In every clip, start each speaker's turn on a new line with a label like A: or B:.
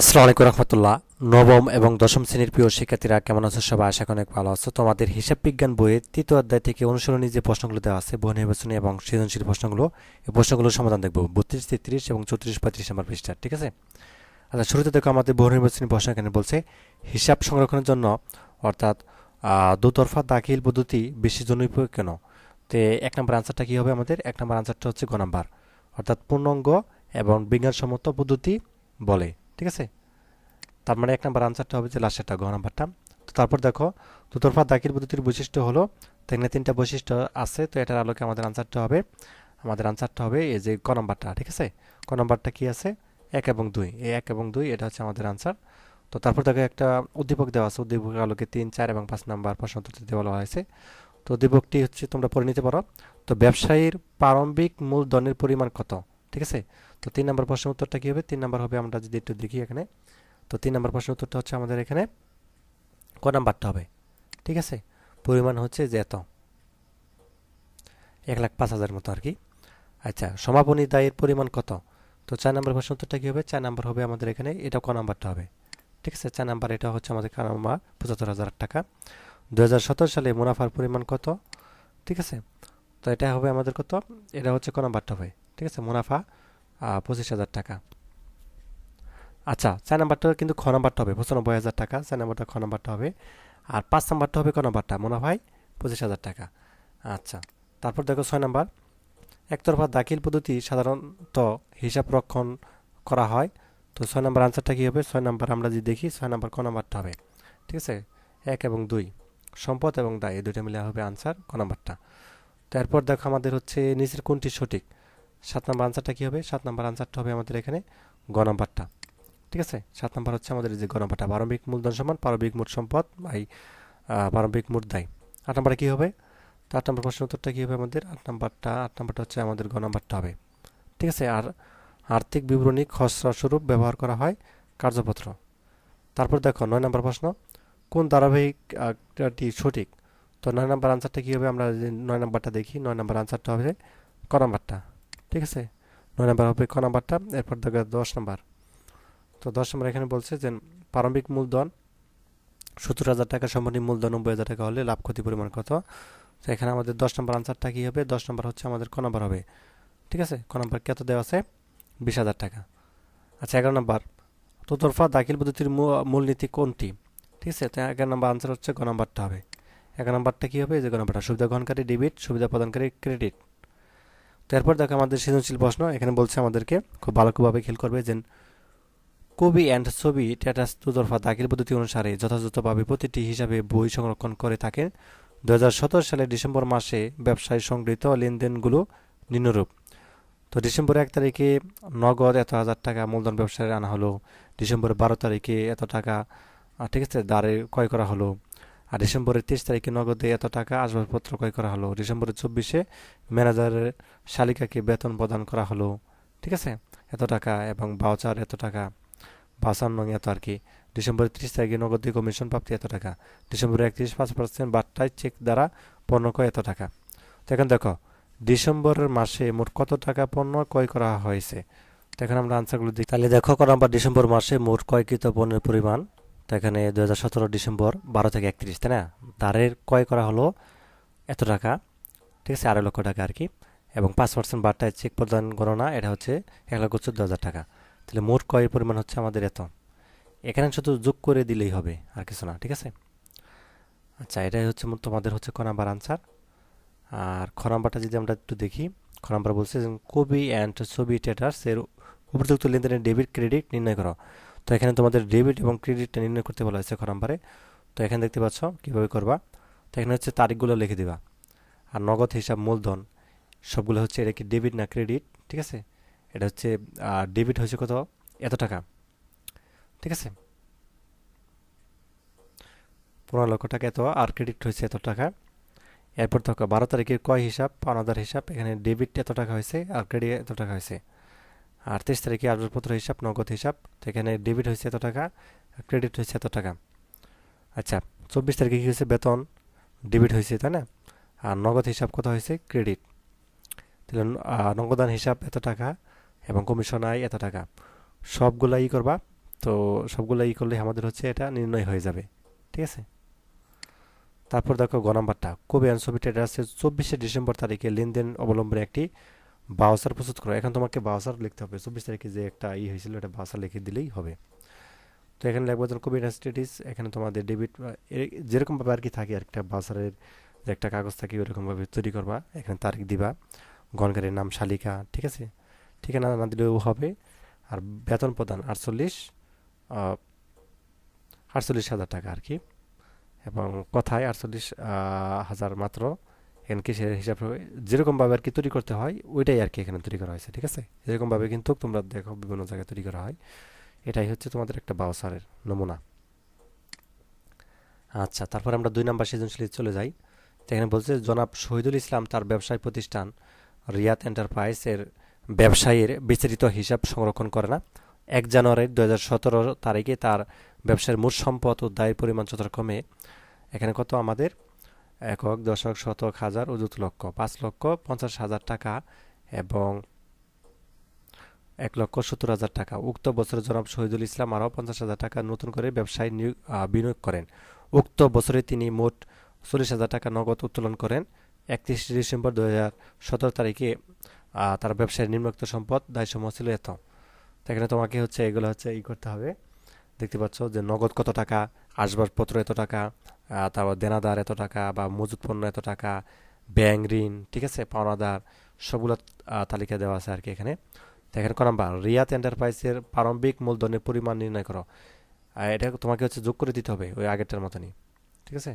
A: আসসালামু আলাইকুম রহমতুল্লাহ। নবম এবং দশম শ্রেণির প্রিয় শিক্ষার্থীরা কেমন আছো সবাই? আশা অনেক ভালো আছো। তোমাদের হিসাব বিজ্ঞান বইয়ের তৃতীয় অধ্যায় থেকে অনুসরণী যে প্রশ্নগুলো দেওয়া আছে, বহু নির্বাচনী এবং সৃজনশীল প্রশ্নগুলো, এই প্রশ্নগুলোর সমাধান দেখব। বত্রিশ, তেত্রিশ এবং চৌত্রিশ পঁয়ত্রিশ নম্বর পৃষ্ঠা, ঠিক আছে? আচ্ছা শুরুতে দেখো আমাদের বহু নির্বাচনী প্রশ্ন এখানে বলছে, হিসাব সংরক্ষণের জন্য, অর্থাৎ দুতরফা দাখিল পদ্ধতি বেশি জনপ্রিয় কেন? তো এক নম্বর আনসারটা কী হবে আমাদের? এক নম্বর আনসারটা হচ্ছে গ নাম্বার। অর্থাৎ পূর্ণাঙ্গ এবং বিজ্ঞানসম্মত পদ্ধতি বলে। ঠিক আছে? তার মানে এক নম্বর আনসারটা হবে যে লাস্টেরটা গ নাম্বারটা। তো তারপর দেখো, দুতরফা দাখিল পদ্ধতির বৈশিষ্ট্য হলো তো এখানে তিনটা বৈশিষ্ট্য আছে, তো এটার আলোকে আমাদের আনসারটা হবে, আমাদের আনসারটা হবে এই যে ক নাম্বারটা, ঠিক আছে? ক নাম্বারটা কি আছে? এক এবং দুই। এই এক এবং দুই, এটা হচ্ছে আমাদের আনসার তো তারপর দেখো একটা উদ্দীপক দেওয়া আছে উদ্দীপকের আলোকে তিন, চার এবং পাঁচ নাম্বার প্রশ্ন উত্তর দিতে বলা হয়েছে। তো উদ্দীপকটি হচ্ছে তোমরা পড়ে নিতে পারো। তো ব্যবসায়ীর প্রারম্ভিক মূলধনের পরিমাণ কত? ঠিক আছে? তো তিন নম্বর প্রশ্নের উত্তরটা কি হবে? তিন নম্বর হবে আমরা যদি একটু দেখি এখানে। তো তিন নম্বর প্রশ্ন উত্তরটা হচ্ছে আমাদের এখানে ক নাম্বারটা হবে? ঠিক আছে? পরিমাণ হচ্ছে যে এত। এক লাখ পাঁচ হাজার মতো আর কি আচ্ছা সমাপনী দায়ের পরিমাণ কত? তো চার নম্বর প্রশ্ন উত্তরটা কী হবে? চার নম্বর হবে আমাদের এখানে, এটা ক নাম্বারটা হবে? ঠিক আছে? চার নাম্বার, এটা হচ্ছে আমাদের ক নাম্বার, পঁচাত্তর হাজার টাকা। দু হাজার সতেরো সালে মুনাফার পরিমাণ কত? ঠিক আছে? তো এটা হবে আমাদের কত? এটা হচ্ছে ক নাম্বারটা হবে। ঠিক আছে? মুনাফা পঁচিশ হাজার টাকা। আচ্ছা চার নাম্বারটা কিন্তু খ নাম্বারটা হবে, পঁচানব্বই হাজার টাকা, চার নাম্বারটা খ নাম্বারটা হবে। আর পাঁচ নাম্বারটা হবে ক নাম্বারটা মুনাফায় পঁচিশ হাজার টাকা। আচ্ছা তারপর দেখো ছয় নাম্বার। একতরফা দাখিল পদ্ধতি সাধারণত হিসাব রক্ষণ করা হয়। তো ছয় নাম্বার আনসারটা কী হবে? ছয় নাম্বার আমরা যদি দেখি, ছয় নাম্বার ক নাম্বারটা হবে। ঠিক আছে? এক এবং দুই, সম্পদ এবং দায়, এই দুইটা মিলে হবে আনসার ক নাম্বারটা। তারপর দেখো আমাদের হচ্ছে নিচের কোনটি সঠিক? সাত নাম্বার আনসারটা কী হবে? সাত নাম্বার আনসারটা হবে আমাদের এখানে গ নাম্বারটা। ঠিক আছে? সাত নাম্বার হচ্ছে আমাদের যে গ নাম্বারটা। প্রারম্ভিক মূলধন সমান প্রারম্ভিক মোট সম্পদ, বাই প্রারম্ভিক মোট দায়। আট নাম্বারে কী হবে? তো আট নম্বর প্রশ্ন উত্তরটা কী হবে আমাদের? আট নাম্বারটা আট নাম্বারটা হচ্ছে আমাদের গ নাম্বারটা হবে। ঠিক আছে? আর আর্থিক বিবরণী খসড়া স্বরূপ ব্যবহার করা হয় কার্যপত্র। তারপর দেখো, নয় নম্বর প্রশ্ন। কোন ধারাবাহিকটি সঠিক? তো নয় নম্বর আনসারটা কী হবে? আমরা নয় নম্বরটা দেখি, নয় নম্বর আনসারটা হবে ক নাম্বারটা। ঠিক আছে? নয় নম্বর হবে ক নাম্বারটা, এরপর দেখো দশ নম্বর। তো দশ নম্বর এখানে বলছে যে, প্রারম্ভিক মূলধন সত্তর হাজার টাকা সম্পন্ন মূলধন নব্বই হাজার টাকা হলে লাভ ক্ষতি পরিমাণ কত? তো এখানে আমাদের দশ নম্বর আনসারটা কী হবে? দশ নম্বর হচ্ছে আমাদের ক নম্বর হবে। ঠিক আছে? ক নম্বর কত দেওয়া আছে? বিশ হাজার টাকা। আচ্ছা এগারো নম্বর। তোতরফা দাখিল পদ্ধতির মূলনীতি কোনটি? ঠিক আছে? তো এগারো নম্বর আনসার হচ্ছে গ নম্বরটা হবে। এগারো নম্বরটা কী হবে? যে গ নম্বরটা। সুবিধা গ্রহণকারী, ডেবিট, সুবিধা প্রদানকারী, ক্রেডিট। তো এরপর দেখো আমাদের সৃজনশীল প্রশ্ন, এখানে বলছে আমাদেরকে খুব ভালোভাবে খেল করবে যে কবি অ্যান্ড ছবি ট্যাটাস দুতরফা দাখিল পদ্ধতি অনুসারে যথাযথভাবে প্রতিটি হিসাবে বই সংরক্ষণ করে থাকে দু হাজার সতেরো সালের ডিসেম্বর মাসে ব্যবসায় সংগৃহীত লেনদেনগুলো নিম্নরূপ। তো ডিসেম্বর এক তারিখে নগদ এত হাজার টাকা মূলধন ব্যবসায় আনা হলো। ডিসেম্বর বারো তারিখে এত টাকা ঠিক আছে দাঁড়ে ক্রয় করা হলো। আর ডিসেম্বরের তেইশ তারিখে নগদে এত টাকা আসবাবপত্র ক্রয় করা হলো। ডিসেম্বরের চব্বিশে ম্যানেজারের শালিকাকে বেতন প্রদান করা হলো। ঠিক আছে? এত টাকা এবং বাউচার এত টাকা। বাসান্ন এত আর কি। ডিসেম্বরের ত্রিশ তারিখে নগদে কমিশন প্রাপ্তি এত টাকা। ডিসেম্বরের একত্রিশ পাঁচ পার্সেন্ট বার্তায় চেক দ্বারা পণ্য ক্রয় এত টাকা। তো এখন দেখো ডিসেম্বরের মাসে মোট কত টাকা পণ্য ক্রয় করা হয়েছে? তো এখন আমরা আনসারগুলো দিই তাহলে দেখো কর নাম্বার ডিসেম্বর মাসে মোট ক্রয়কৃত পণ্যের পরিমাণ তো এখানে দু হাজার সতেরো ডিসেম্বর বারো থেকে একত্রিশ, তাই না? দাঁড়ের ক্রয় করা হলো এত টাকা, ঠিক আছে? আড়াই লক্ষ টাকা আর কি এবং পাঁচ পার্সেন্ট বার্তায় চেক প্রদান গণনা, এটা হচ্ছে এক লক্ষ চোদ্দ হাজার টাকা। তাহলে মোট ক্রয়ের পরিমাণ হচ্ছে আমাদের এত। এখানে শুধু যোগ করে দিলেই হবে, আর কিছু না, ঠিক আছে? আচ্ছা এটাই হচ্ছে তোমাদের হচ্ছে ক নাম্বার আনসার আর খ নাম্বারটা যদি আমরা একটু দেখি, খ নাম্বার বলছে কবি অ্যান্ড ছবি ট্রেডার্স এর উপযুক্ত লেনদেনের ডেবিট ক্রেডিট নির্ণয় করো। তো এখানে তোমাদের ডেবিট এবং ক্রেডিটটা নির্ণয় করতে বলা হয়েছে খ নাম্বারে। তো এখানে দেখতে পাচ্ছ কীভাবে করবা? তো এখানে হচ্ছে তারিখগুলো লিখে দিবা। আর নগদ হিসাব, মূলধন, সবগুলো হচ্ছে এটা কি ডেবিট না ক্রেডিট ঠিক আছে? এটা হচ্ছে ডেবিট হয়েছে কত? এত টাকা। ঠিক আছে? পনেরো লক্ষ টাকা এত, আর ক্রেডিট হয়েছে এত টাকা। এরপর দেখো, বারো তারিখের কয় হিসাব? পাওনাদার হিসাব। এখানে ডেবিট এত টাকা হয়েছে, আর ক্রেডিট এত টাকা হয়েছে। আর তেইশ তারিখে আসবাবপত্র হিসাব, নগদ হিসাব, তো এখানে ডেবিট হয়েছে এত টাকা ক্রেডিট হয়েছে এত টাকা। আচ্ছা চব্বিশ তারিখে কী হয়েছে? বেতন ডেবিট হয়েছে, তাই না? আর নগদ হিসাব কত হয়েছে? ক্রেডিট তাহলে নগদান হিসাব এত টাকা এবং কমিশন আয় এত টাকা। সবগুলা ই করবা, তো সবগুলো ই করলে আমাদের হচ্ছে এটা নির্ণয় হয়ে যাবে, ঠিক আছে? তারপর দেখো গ নাম্বারটা। কবি অ্যান্ড ছবি ট্রেডার্সের চব্বিশে ডিসেম্বর তারিখে লেনদেন অবলম্বনে একটি বাউসার প্রস্তুত করো। এখন তোমাকে বাউসার লিখতে হবে। চব্বিশ তারিখে যে একটা ই হয়েছিল, এটা বাউসার লিখে দিলেই হবে। তো এখানে লিখব যেন কবি স্টেটিস এখানে তোমাদের ডেবিট যেরকমভাবে আর কি থাকে আর একটা বাউসারের যে একটা কাগজ থাকে ওরকমভাবে তৈরি করবা। এখানে তারিখ দিবা, গণকারীর নাম, শালিকা, ঠিক আছে? ঠিকানা না দিলেও হবে। আর বেতন প্রদান, আটচল্লিশ আটচল্লিশ হাজার টাকা আর কি। এবং কথায় আটচল্লিশ হাজার মাত্র। এখানে কিসের হিসাব যেরকমভাবে আর কি তৈরি করতে হয়, ওইটাই আর কি এখানে তৈরি করা হয়েছে, ঠিক আছে? এরকমভাবে কিন্তু তোমরা দেখো বিভিন্ন জায়গায় তৈরি করা হয়। এটাই হচ্ছে তোমাদের একটা বাউসারের নমুনা। আচ্ছা তারপর আমরা দুই নাম্বার সৃজনশীল চলে যাই। এখানে বলছে, জনাব শহীদুল ইসলাম তার ব্যবসায় প্রতিষ্ঠান রিয়াত এন্টারপ্রাইজ এর ব্যবসায়ীর বিস্তারিত হিসাব সংরক্ষণ করে না। এক জানুয়ারি দু হাজার সতেরো তারিখে তার ব্যবসার মোট সম্পদ ও দায়ের পরিমাণ যথাক্রমে এখানে কত? আমাদের একক দশক শতক হাজার অযুত লক্ষ, পাঁচ লক্ষ পঞ্চাশ হাজার টাকা এবং এক লক্ষ সত্তর হাজার টাকা। উক্ত বছরে জনাব শহীদুল ইসলাম আরও পঞ্চাশ হাজার টাকা নতুন করে ব্যবসায় নিয়োগ বিনিয়োগ করেন। উক্ত বছরে তিনি মোট চল্লিশ হাজার টাকা নগদ উত্তোলন করেন। একত্রিশে ডিসেম্বর দু হাজার সতেরো তারিখে তার ব্যবসায়ের নিম্নোক্ত সম্পদ দায়সমূহ ছিল এত। এখানে তোমাকে হচ্ছে, এগুলো হচ্ছে ই করতে হবে। দেখতে পাচ্ছ যে নগদ কত টাকা আসবাবপত্র এত টাকা তারপর দেনাদার এত টাকা বা মজুত পণ্য এত টাকা, ব্যাংক ঋণ, ঠিক আছে? পাওনাদার, সবগুলো তালিকা দেওয়া আছে আর কি এখানে। এখানে ক নাম্বার রিয়াত এন্টারপ্রাইজের প্রারম্ভিক মূলধনের পরিমাণ নির্ণয় করো। এটা তোমাকে হচ্ছে যোগ করে দিতে হবে ওই আগেরটার মতনই, ঠিক আছে?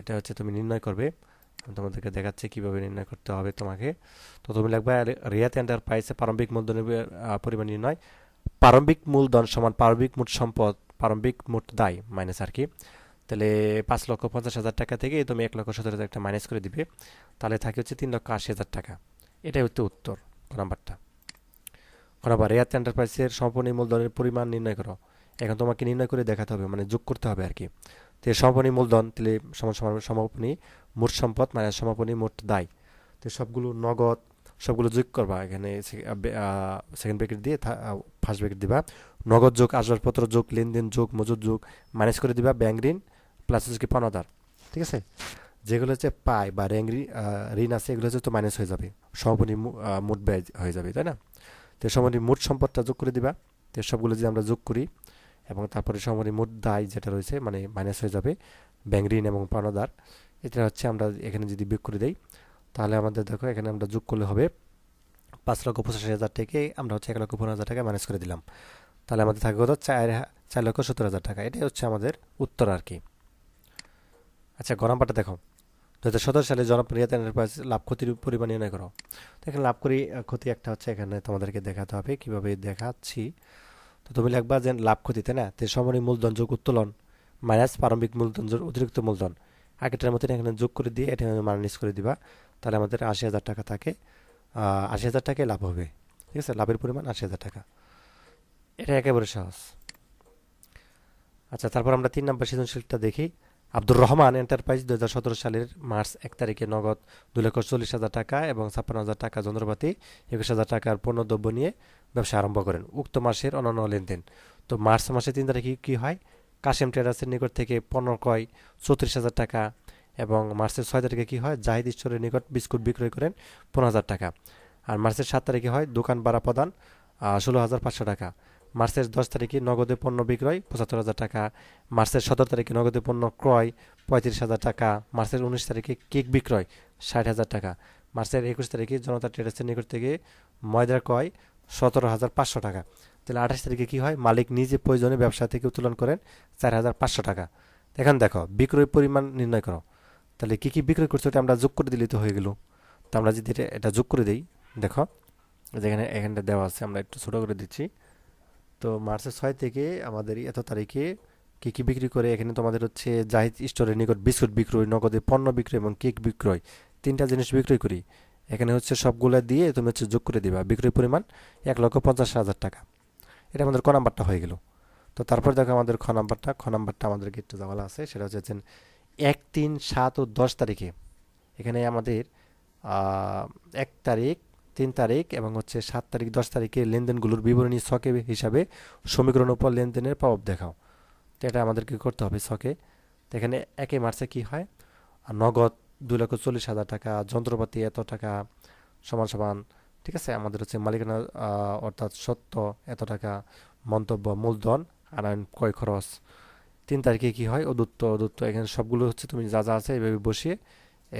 A: এটা হচ্ছে তুমি নির্ণয় করবে। আমি তোমাদেরকে দেখাচ্ছি কীভাবে নির্ণয় করতে হবে তোমাকে। তো তুমি লাগবে রিয়াত এন্টারপ্রাইজে প্রারম্ভিক মূলধনের পরিমাণ নির্ণয়। প্রারম্ভিক মূলধন সমান প্রারম্ভিক মোট সম্পদ প্রারম্ভিক মোট দায় মাইনাস আর কি। তাহলে পাঁচ লক্ষ পঞ্চাশ হাজার টাকা থেকে তুমি এক লক্ষ সতেরো হাজার টাকা মাইনাস করে দিবে। তাহলে থাকে হচ্ছে তিন লক্ষ আশি হাজার টাকা। এটাই হচ্ছে উত্তর নাম্বারটা। নাম্বার, রেয়াত এন্টারপ্রাইজের সম্পূর্ণ মূলধনের পরিমাণ নির্ণয় করো। এখন তোমাকে নির্ণয় করে দেখাতে হবে মানে যোগ করতে হবে আর কি। তো সমাপনী মূলধন, তাহলে সমাপনী মোট সম্পদ মানে সমাপনী মোট দায়। তো সবগুলো নগদ, সবগুলো যোগ করবা। এখানে সেকেন্ড ব্রেকেট দিয়ে ফার্স্ট ব্রেকেট দিবা। নগদ যোগ, আসবাবপত্র যোগ, লেনদেন যোগ, মজুদ যোগ মাইনাস করে দিবা ব্যাংক ঋণ প্লাস হচ্ছে কি পানাদার ঠিক আছে? যেগুলো হচ্ছে পায় বা র্যাঙ্ক ঋণ আছে, এগুলো হচ্ছে তো মাইনাস হয়ে যাবে। সমাপনী মোট ব্যয় হয়ে যাবে, তাই না? তো সমাপনী মোট সম্পদটা যোগ করে দিবা। তো সবগুলো যদি আমরা যোগ করি এবং তারপরে সমাপনী মোট দায় যেটা রয়েছে মানে মাইনাস হয়ে যাবে ব্যাংক ঋণ এবং পানাদার এটা হচ্ছে আমরা এখানে যদি বিয়োগ করে দেই, তাহলে আমাদের দেখো এখানে আমরা যোগ করলে হবে পাঁচ লক্ষ পঁচাশি হাজার থেকে আমরা হচ্ছে এক লক্ষ পনেরো হাজার টাকা ম্যানেজ করে দিলাম। তাহলে আমাদের থাকবে কত? চার চার লক্ষ সত্তর হাজার টাকা। এটাই হচ্ছে আমাদের উত্তর আর কি। আচ্ছা গরম পাটা দেখো। দু হাজার সতেরো সালে জনপ্রিয়তা এন্টারপ্রাইজ লাভ ক্ষতির পরিমাণ নির্ণয় করো। তো এখানে লাভ করি ক্ষতি একটা হচ্ছে এখানে তোমাদেরকে দেখাতে হবে, কীভাবে দেখাচ্ছি। তো তুমি লিখবা যে লাভ ক্ষতি, তাই না? তে সময় মূলধন যোগ উত্তোলন মাইনাস প্রারম্ভিক মূলধন যোগ অতিরিক্ত মূলধন। আগেটার মতন এখানে যোগ করে দিয়ে এটা মাইনাস করে দিবা। তাহলে আমাদের আশি হাজার টাকা থাকে। আশি হাজার টাকায় লাভ হবে। ঠিক আছে? লাভের পরিমাণ আশি হাজার টাকা। এটা একেবারে সহজ। আচ্ছা তারপর আমরা তিন নম্বর সৃজনশীলটা দেখি। আব্দুর রহমান এন্টারপ্রাইজ দু হাজার সতেরো সালের মার্চ এক তারিখে নগদ দু লক্ষ চল্লিশ হাজার টাকা এবং ছাপ্পান্ন হাজার টাকা যন্ত্রপাতি, একুশ হাজার টাকার পণ্যদ্রব্য নিয়ে ব্যবসা আরম্ভ করেন। উক্ত মাসের অন্যান্য লেনদেন। তো মার্চ মাসে তিন তারিখে কী হয়? কাশেম ট্রেডার্সের নিকট থেকে পণ্য ক্রয় চৌত্রিশ হাজার টাকা এবং মার্চের ছয় তারিখে কী হয়? জাহিদ ঈশ্বরের নিকট বিস্কুট বিক্রয় করেন পনেরো হাজার টাকা। আর মার্চের সাত তারিখে হয় দোকান ভাড়া প্রদান ষোলো হাজার পাঁচশো টাকা। মার্চের দশ তারিখে নগদে পণ্য বিক্রয়, পঁচাত্তর হাজার টাকা। মার্চের সতেরো তারিখে নগদে পণ্য ক্রয়, পঁয়ত্রিশ হাজার টাকা। মার্চের উনিশ তারিখে কেক বিক্রয়, ষাট হাজার টাকা। মার্চের একুশ তারিখে জনতা ট্রেডার্সের নিকট থেকে ময়দার ক্রয়, সতেরো হাজার পাঁচশো টাকা। তাহলে আঠাশ তারিখে কী হয়? মালিক নিজে প্রয়োজনে ব্যবসা থেকে উত্তোলন করেন, চার হাজার পাঁচশো টাকা। এখন দেখো, বিক্রয় পরিমাণ নির্ণয় করো। তাহলে কী কী বিক্রয় করছ এটা আমরা যোগ করে দিলে তো হয়ে গেল। তো আমরা যদি এটা যোগ করে দিই, দেখো যেখানে এখানটা দেওয়া আছে, আমরা একটু ছোটো করে দিচ্ছি। তো মার্চের ছয় থেকে আমাদের এত তারিখে কী কী বিক্রি করে, এখানে তোমাদের হচ্ছে জাহিদ স্টোরের নিকট বিস্কুট বিক্রয়, নগদে পণ্য বিক্রয় এবং কেক বিক্রয়, তিনটা জিনিস বিক্রয় করি। এখানে হচ্ছে সবগুলো দিয়ে তুমি হচ্ছে যোগ করে দিবা, বিক্রয় পরিমাণ এক লক্ষ পঞ্চাশ হাজার টাকা। এটা আমাদের ক নাম্বারটা হয়ে গেল। তো তারপর দেখো আমাদের খ নাম্বারটা খ নাম্বারটা আমাদেরকে একটু জামালা আছে, সেটা হচ্ছে এক, তিন, সাত ও দশ তারিখে। এখানে আমাদের এক তারিখ, তিন তারিখ এবং হচ্ছে সাত তারিখ, দশ তারিখে লেনদেনগুলোর বিবরণী ছকে হিসাবে সমীকরণের উপর লেনদেনের প্রভাব দেখাও। তো এটা আমাদের কি করতে হবে ছকে। তো এখানে একই মার্চে কি হয়? নগদ দুই লক্ষ চল্লিশ হাজার টাকা, যন্ত্রপাতি এত টাকা, সমান সমান, ঠিক আছে? আমাদের হচ্ছে মালিকানা অর্থাৎ সত্য এত টাকা, মন্তব্য, মূলধন আইন ক্রয় খরচ। তিন তারিখে কি হয়? অদূত্ত অদূত্ত, এখানে সবগুলো হচ্ছে তুমি যা যা আছে এইভাবে বসিয়ে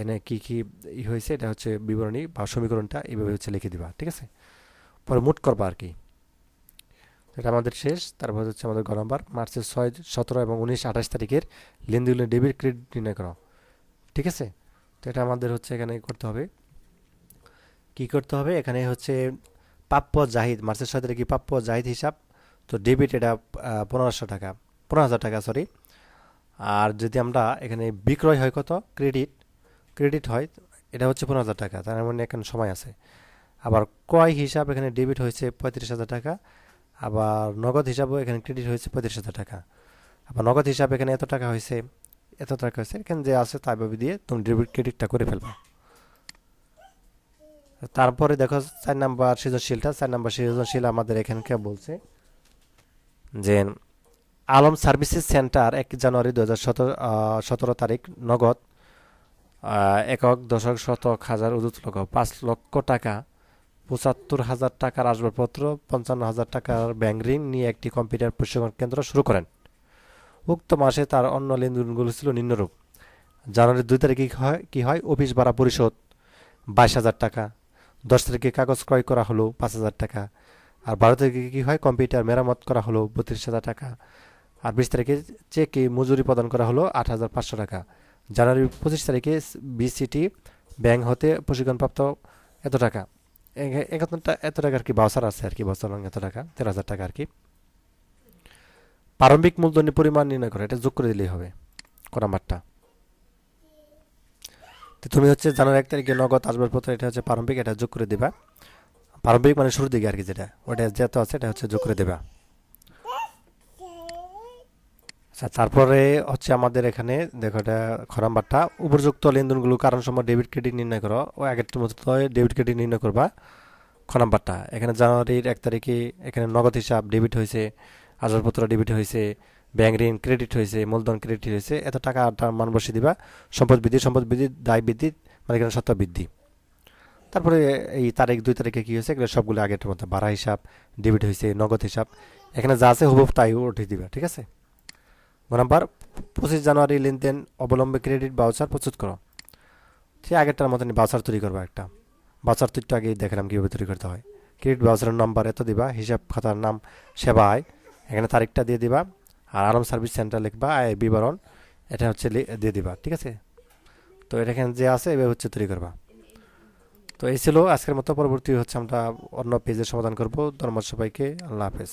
A: এনে কি কি ই হয়েছে, এটা হচ্ছে বিবরণী বা সমীকরণটা এইভাবে হচ্ছে লিখে দিবা, ঠিক আছে? পরে মুট করবা আর কি। এটা আমাদের শেষ, তারপর হচ্ছে আমাদের গ নাম্বার মার্চের ছয়, সতেরো এবং উনিশ, আঠাশ তারিখের লেনদেনের ডেবিট ক্রেডিট নির্ণয় করো, ঠিক আছে? তো এটা আমাদের হচ্ছে এখানে করতে হবে। কি করতে হবে? এখানে হচ্ছে প্রাপ্য জাহিদ, মার্চের ছয় তারিখে প্রাপ্য জাহিদ হিসাব? তো ডেবিট এটা পনেরোশো টাকা। পনেরো হাজার টাকা সরি আর যদি আমরা এখানে বিক্রয় হয় কত? ক্রেডিট ক্রেডিট হয়, এটা হচ্ছে পনেরো হাজার টাকা, তার মানে এখানে সময় আছে। আবার ক্রয় হিসাব এখানে ডেবিট হয়েছে পঁয়ত্রিশ হাজার টাকা, আবার নগদ হিসাবেও এখানে ক্রেডিট হয়েছে পঁয়ত্রিশ হাজার টাকা। আবার নগদ হিসাব এখানে এত টাকা হয়েছে, এত টাকা হয়েছে, এখানে যে আছে তাই ভাবে দিয়ে তুমি ডেবিট, ক্রেডিটটা করে ফেলবা। তারপরে দেখো চার নাম্বার সৃজনশীলটা, চার নাম্বার সৃজনশীল আমাদের এখানকে বলছে যে আলম সার্ভিসেস সেন্টার এক জানুয়ারি দু হাজার সতেরো তারিখ, নগদ একক দশক শতক হাজার উদুত লক্ষ, পাঁচ লক্ষ টাকা, পঁচাত্তর হাজার টাকার আসবাবপত্র, পঞ্চান্ন হাজার টাকার ব্যাংক ঋণ নিয়ে একটি কম্পিউটার প্রশিক্ষণ কেন্দ্র শুরু করেন। উক্ত মাসে তার অন্য লেনদেনগুলো ছিল নিম্নরূপ। জানুয়ারির দুই তারিখে হয়, কি হয়? অফিস ভাড়া পরিশোধ, বাইশ হাজার টাকা। দশ তারিখে কাগজ ক্রয় করা হলো পাঁচ হাজার টাকা। আর বারো তারিখে কী হয়? কম্পিউটার মেরামত করা হলো বত্রিশ হাজার টাকা। আর বিশ তারিখে চেকে মজুরি প্রদান করা হলো আট হাজার পাঁচশো টাকা। জানুয়ারি পঁচিশ তারিখে বিসিটি ব্যাংক হতে প্রশিক্ষণপ্রাপ্ত এত টাকা। একাত্তরটা এত টাকা আর কি বাউসার আছে আর কি বছর এত টাকা, তেরো হাজার টাকা আর কি। প্রারম্ভিক মূলধনের পরিমাণ নির্ণয় করে, এটা যোগ করে দিলেই হবে ক নাম্বারটা তো তুমি হচ্ছে জানুয়ারি এক তারিখে নগদ আসবাবপত্র, এটা হচ্ছে প্রারম্ভিক, এটা যোগ করে দিবা। প্রারম্ভিক মানে শুরুর দিকে আর কি যেটা, ওটা যেত আছে, এটা হচ্ছে যোগ করে দেবা। আচ্ছা তারপরে হচ্ছে আমাদের এখানে, দেখো এটা খ নাম্বারটা উপযুক্ত লেনদেনগুলো কারণ সময় ডেবিট ক্রেডিট নির্ণয় করো। ও আগের মতো ডেবিট ক্রেডিট নির্ণয় করবা। খ নাম্বারটা এখানে জানুয়ারির এক তারিখে এখানে নগদ হিসাব ডেবিট হয়েছে, আসবাবপত্র ডেবিট হয়েছে, ব্যাংক ঋণ ক্রেডিট হয়েছে, মূলধন ক্রেডিট হয়েছে, এত টাকা টাকাটা মান বসিয়ে দিবা। সম্পদ বৃদ্ধি সম্পদ বৃদ্ধি, দায় বৃদ্ধি মানে এখানে সত্য বৃদ্ধি। তারপরে এই তারিখ, দুই তারিখে কী হয়েছে? এগুলো সবগুলো আগের মতো ভাড়া হিসাব, ডেবিট হয়েছে, নগদ হিসাব। এখানে যা আছে হুবহু তাই উঠিয়ে দিবা, ঠিক আছে? নাম্বার পঁচিশ জানুয়ারি লেনদেন অবলম্বে ক্রেডিট বাউচার প্রস্তুত করো। ঠিক আগেরটার মতন বাউচার তৈরি করবা একটা। বাউচার তৈরিটা আগে দেখালাম কীভাবে তৈরি করতে হয়। ক্রেডিট বাউচারের নাম্বার এত দিবা, হিসাব খাতার নাম সেবায় এখানে তারিখটা দিয়ে দিবা, আর আলম সার্ভিস সেন্টার লিখবা, আয়, বিবরণ, এটা হচ্ছে দিয়ে দিবা, ঠিক আছে? তো এটা এখানে যে আছে, এভাবে হচ্ছে তৈরি করবা। তো এই ছিল আজকের মতো, পরবর্তী হচ্ছে আমরা অন্য পেজের সমাধান করব। ধন্যবাদ সবাইকে, আল্লাহ হাফেজ।